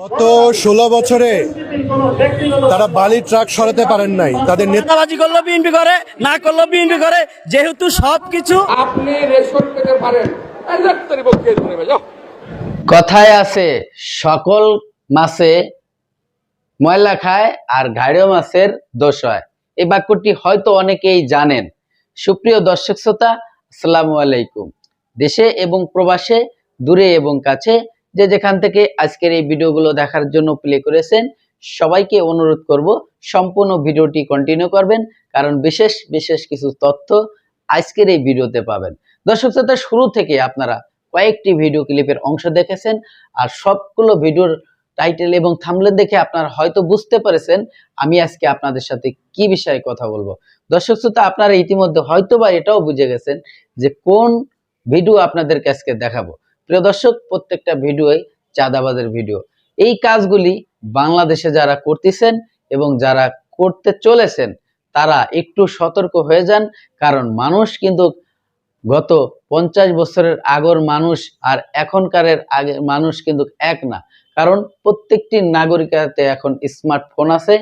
গত ষোলো বছরে তারা বালি ট্রাক সরাতে পারেন নাই। তাদের নেতাবাজি করল বিএনপি করে না করল বিএনপি করে যেহেতু সবকিছু আপনি রেশন পেতে পারেন। কথায় আছে সকল মাছে ময়লা খায় আর ঘাড়িও মাছের দোষ হয়। এই বাক্যটি হয়তো অনেকেই জানেন। সুপ্রিয় দর্শক শ্রোতা আসসালামু আলাইকুম। দেশে এবং প্রবাসে দূরে এবং কাছে যে যেখান থেকে আজকের এই ভিডিওগুলো দেখার জন্য প্লে করেছেন, সবাইকে অনুরোধ করব সম্পূর্ণ ভিডিওটি কন্টিনিউ করবেন, কারণ বিশেষ বিশেষ কিছু তথ্য আজকের এই ভিডিওতে পাবেন। দর্শক শ্রোতা, শুরু থেকে আপনারা কয়েকটি ভিডিও ক্লিপের অংশ দেখেছেন, আর সবগুলো ভিডিওর টাইটেল এবং থামলে দেখে আপনারা হয়তো বুঝতে পেরেছেন আমি আজকে আপনাদের সাথে কি বিষয়ে কথা বলব। দর্শক শ্রোতা, আপনারা ইতিমধ্যে হয়তো বা এটাও বুঝে গেছেন যে কোন ভিডিও আপনাদেরকে আজকে দেখাবো। প্রিয় দর্শক, প্রত্যেকটা ভিডিওই চাঁদাবাদের ভিডিও। এই কাজগুলি বাংলাদেশে যারা করতেছেন এবং যারা করতে চলেছেন, তারা একটু সতর্ক হয়ে যান, কারণ মানুষ কিন্তু গত পঞ্চাশ বছরের আগর মানুষ আর এখনকারের আগে মানুষ কিন্তু এক না। কারণ প্রত্যেকটি নাগরিকাতে এখন স্মার্টফোন আছে,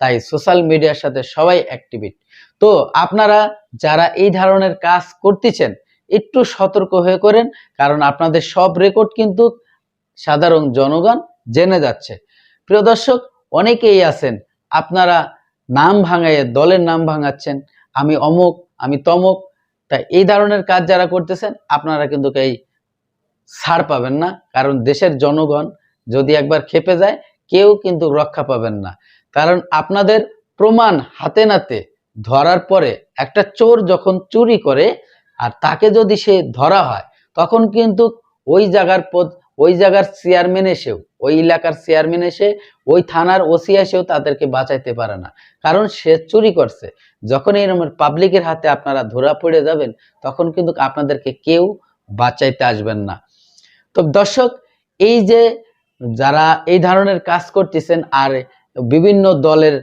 তাই সোশ্যাল মিডিয়ার সাথে সবাই অ্যাক্টিভিট। তো আপনারা যারা এই ধরনের কাজ করতেছেন একটু সতর্ক হয়ে করেন, কারণ আপনাদের সব রেকর্ড কিন্তু সাধারণ জনগণ জেনে যাচ্ছে। প্রিয় দর্শক, অনেকেই আছেন, আপনারা নাম ভাঙাইয়ে, দলের নাম ভাঙাচ্ছেন, আমি অমুক, আমি তমুক, তাই এই ধরনের কাজ যারা করতেছেন, আপনারা কিন্তু এই ছাড় পাবেন না, কারণ দেশের জনগণ যদি একবার খেপে যায়, কেউ কিন্তু রক্ষা পাবেন না। কারণ আপনাদের প্রমাণ হাতে নাতে ধরার পরে একটা চোর যখন চুরি করে আর তাকে যদি সে ধরা হয়, তখন কিন্তু ওই জায়গার পদ, ওই জায়গার চেয়ারম্যান এসেও, ওই এলাকার চেয়ারম্যান এসে, ওই থানার ওসি এসেও তাদেরকে বাঁচাইতে পারে না। কারণ সে চুরি করছে। যখন এরকম পাবলিকের হাতে আপনারা ধরা পড়ে যাবেন, তখন কিন্তু আপনাদেরকে কেউ বাঁচাইতে আসবেন না। তো দর্শক, এই যে যারা এই ধরনের কাজ করতেছেন আর বিভিন্ন দলের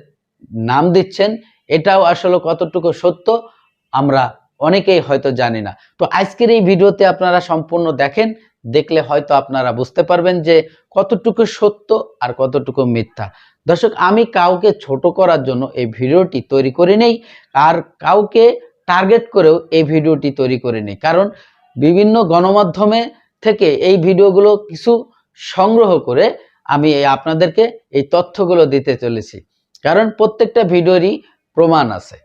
নাম দিচ্ছেন, এটাও আসলে কতটুকু সত্য, আমরা অনেকেই হয়তো জানি না। তো আজকের এই ভিডিওতে আপনারা সম্পূর্ণ দেখেন, দেখলে হয়তো আপনারা বুঝতে পারবেন যে কতটুকু সত্য আর কতটুকু মিথ্যা। দর্শক, আমি কাউকে ছোট করার জন্য এই ভিডিওটি তৈরি করে নেই আর কাউকে টার্গেট করেও এই ভিডিওটি তৈরি করে নেই। কারণ বিভিন্ন গণমাধ্যমে থেকে এই ভিডিওগুলো কিছু সংগ্রহ করে আমি আপনাদেরকে এই তথ্যগুলো দিতে চলেছি। কারণ প্রত্যেকটা ভিডিওরই প্রমাণ আছে।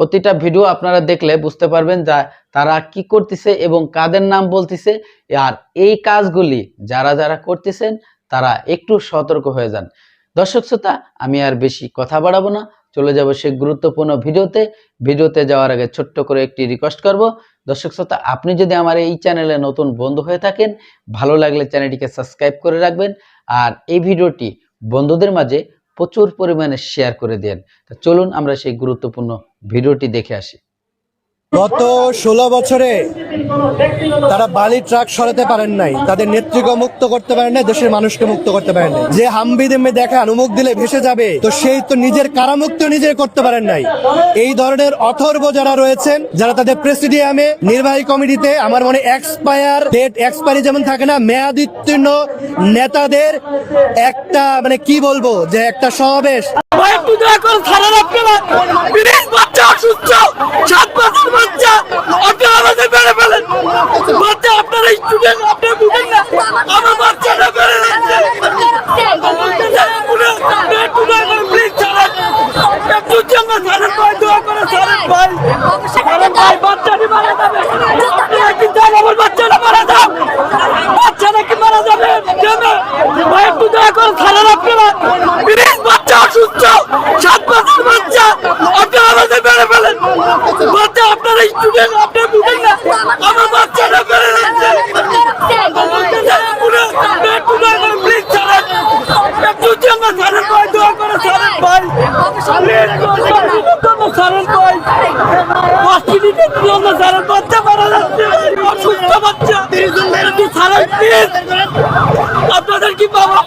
প্রতিটা ভিডিও আপনারা দেখলে বুঝতে পারবেন যা তারা কি করতেছে এবং কাদের নাম বলতেছে। আর এই কাজগুলি যারা যারা করতেছেন, তারা একটু সতর্ক হয়ে যান। দর্শক শ্রোতা, আমি আর বেশি কথা বাড়াবো না। চলে যাব সেই গুরুত্বপূর্ণ ভিডিওতে। ভিডিওতে যাওয়ার আগে ছোট্ট করে একটি রিকোয়েস্ট করব। দর্শক শ্রোতা, আপনি যদি আমার এই চ্যানেলে নতুন বন্ধু হয়ে থাকেন, ভালো লাগলে চ্যানেলটিকে সাবস্ক্রাইব করে রাখবেন। আর এই ভিডিওটি বন্ধুদের মাঝে প্রচুর পরিমাণে শেয়ার করে দেন। তা চলুন আমরা সেই গুরুত্বপূর্ণ ভিডিওটি দেখে আসি। গত ষোলো বছরে তারা বালি ট্রাক সরাতে পারেন নাই। তাদের নেতৃত্ব মুক্ত করতে পারেন নাই, দেশের মানুষকে মুক্ত করতে পারেন নাই। যে হাম্বি দেমে দেখান উমুক দিলে ভেসে যাবে, তো সেই তো নিজের কারামুক্ত নিজে করতে পারেন নাই। এই ধরনের অথর্ব যারা রয়েছেন, যারা তাদের প্রেসিডিয়ামে, নির্বাহী কমিটিতে, আমার মনে এক্সপায়ার, ডেট এক্সপায়ারি যেমন থাকে না, মেয়াদোত্তীর্ণ নেতাদের একটা মানে কি বলব, যে একটা সমাবেশ। সাত বছর বাচ্চা আপনারা আমাদের মেরে ফেলেন বাচ্চা আপনারা স্টুডেন্ট আপনারা বুঝেন না আমার বাচ্চাটা মেরে ফেলছে একটু দয়া করে প্লিজ ছাড়েন একটু জন্য ছাড়েন ভাই দয়া করে ছাড়েন ভাই বাচ্চাটি যাবে। আপনারা কি চান আমার বাচ্চাটা মারা যাও বাচ্চাটা কি মারা যাবে? ভাই, একটু দয়া করে ছাড়েন বাচ্চা অসুস্থ। সাত বছর বাচ্চা। আপনারা আমাদের মেরে ফেলেন। বাচ্চা আপনারা স্টুডেন্ট আপনারা বুঝেন না আমার বাচ্চাটা মেরে ফেলছে একটু দয়া করে প্লিজ ছাড়েন একটু জন্য ছাড়েন ভাই দয়া করে ছাড়েন ভাই ছাড়েন ভাই জন্য বাচ্চা মারা যাচ্ছে অসুস্থ বাচ্চা। একটু ছাড়েন প্লিজ। আপনাদের কি বাবা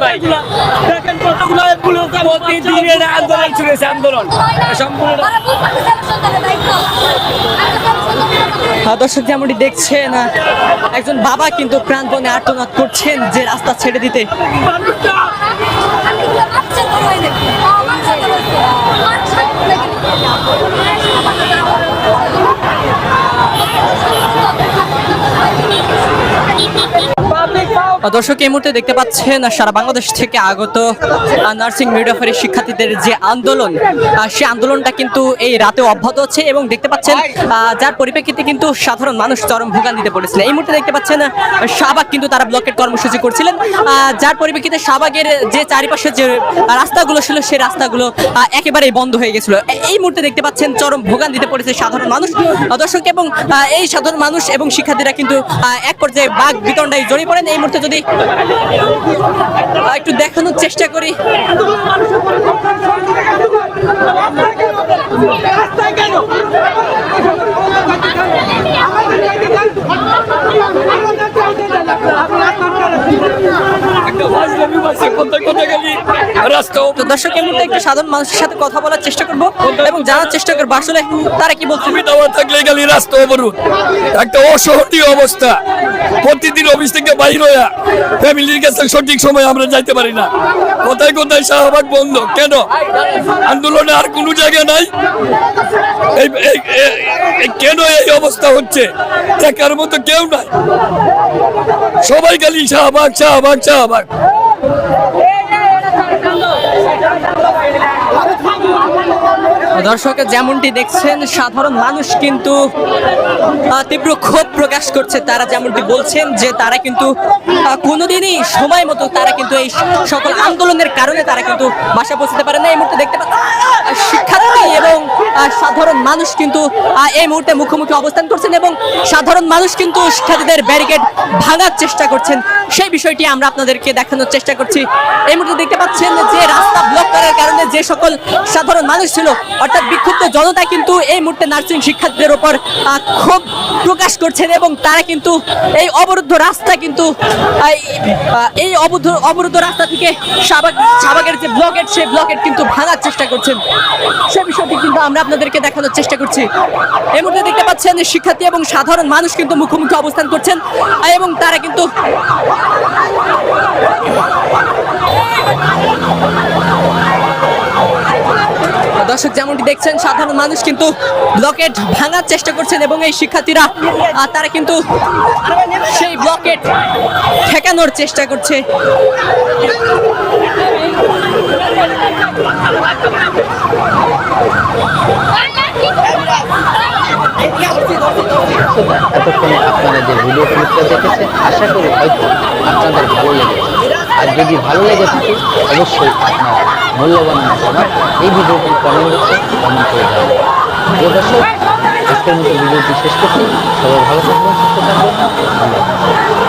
নাই? প্রতিদিনের আন্দোলন চলেছে আন্দোলন। সম্পূর্ণ দর্শক যেমনটি দেখছেন একজন বাবা কিন্তু প্রাণপণে আর্তনাদ করছেন যে রাস্তা ছেড়ে দিতে। দর্শক, এই মুহূর্তে দেখতে পাচ্ছেন সারা বাংলাদেশ থেকে আগত নার্সিং মিডওয়াইফারি শিক্ষার্থীদের যে আন্দোলন সেই আন্দোলনটা কিন্তু এই রাতে অব্যাহত হচ্ছে এবং দেখতে পাচ্ছেন যার পরিপ্রেক্ষিতে কিন্তু সাধারণ মানুষ চরম ভোগান্তিতে পড়েছিলেন। এই মুহূর্তে দেখতে পাচ্ছেন শাহবাগ কিন্তু তারা ব্লকেট কর্মসূচি করছিলেন। যার পরিপ্রেক্ষিতে শাহবাগের যে চারিপাশে যে রাস্তাগুলো ছিল সেই রাস্তাগুলো একেবারেই বন্ধ হয়ে গেছিল। এই মুহূর্তে দেখতে পাচ্ছেন চরম ভোগান্তিতে পড়েছে সাধারণ মানুষ। দর্শক, এবং এই সাধারণ মানুষ এবং শিক্ষার্থীরা কিন্তু এক পর্যায়ে বাঘ বিতণ্ডায় জড়িয়ে পড়েন। এই মুহূর্তে যদি আহ, একটু দেখানোর চেষ্টা করি পাইছে কোথায় কোথায় গেলি রাস্তা তো একটু সাধারণ মানুষের সাথে কথা বলার চেষ্টা করব এবং জানার চেষ্টা করব আসলে তারা কি বলছে? তুমি থাকলে গেলি রাস্তা অবরোধ। একটা অসহনীয় অবস্থা। প্রতিদিন অফিস থেকে বাইর হইয়া ফ্যামিলির কাছে সঠিক সময় আমরা যাইতে পারি না। কোথায় কোথায় শাহবাগ বন্ধ? কেন? আন্দোলনে আর কোনো জায়গা নাই? কেন এই অবস্থা হচ্ছে? দেখার মতো কেউ নাই। সবাই খালি শাহবাগ শাহবাগ শাহবাগ। Yeah. দর্শক যেমনটি দেখছেন, সাধারণ মানুষ কিন্তু তীব্র ক্ষোভ প্রকাশ করছে। তারা যেমনটি বলছেন যে, তারা কিন্তু কোনোদিনই সময় মতো তারা কিন্তু এই সকল আন্দোলনের কারণে তারা কিন্তু বাসা পৌঁছতে পারে না। এই মুহূর্তে দেখতে পাচ্ছেন শিক্ষার্থী এবং সাধারণ মানুষ কিন্তু এই মুহূর্তে মুখোমুখি অবস্থান করছেন এবং সাধারণ মানুষ কিন্তু শিক্ষার্থীদের ব্যারিকেড ভাঙার চেষ্টা করছেন। সেই বিষয়টি আমরা আপনাদেরকে দেখানোর চেষ্টা করছি। এই মুহূর্তে দেখতে পাচ্ছেন যে, রাস্তা ব্লক করার কারণে যে সকল সাধারণ মানুষ ছিল অর্থাৎ বিক্ষুব্ধ জনতা কিন্তু এই মুহূর্তে নার্সিং শিক্ষার্থীদের আহ, ক্ষোভ প্রকাশ করছেন এবং তারা কিন্তু এই অবরুদ্ধ রাস্তা কিন্তু এই, অবরুদ্ধ অবরুদ্ধ রাস্তা থেকে শাহবাগ শাহবাগের যে ব্লকেট সেই ব্লকেট কিন্তু ভাঙার চেষ্টা করছেন। সে বিষয়টি কিন্তু আমরা আপনাদেরকে দেখানোর চেষ্টা করছি। এই মুহূর্তে দেখতে পাচ্ছেন শিক্ষার্থী এবং সাধারণ মানুষ কিন্তু মুখোমুখি অবস্থান করছেন এবং তারা কিন্তু দর্শক যেমনটি দেখছেন, সাধারণ মানুষ কিন্তু ব্লকেট ভাঙার চেষ্টা করছেন এবং এই শিক্ষার্থীরা তারা কিন্তু সেই ব্লকেট ঠেকানোর চেষ্টা করছে। এতক্ষণে আপনারা যে ভিডিও ক্লিপটা দেখেছেন, আশা করি হয়তো আপনাদের ভালো লেগেছে। আর যদি ভালো লেগে থাকে, অবশ্যই আপনার মূল্যবান মতামত এই ভিডিওটি কমেন্ট বক্সে কমেন্ট করে দেবেন প্রিয় দর্শক, আজকের মতো ভিডিওটি শেষ করছি। সবাই ভালো থাকবেন, সুস্থ থাকবেন।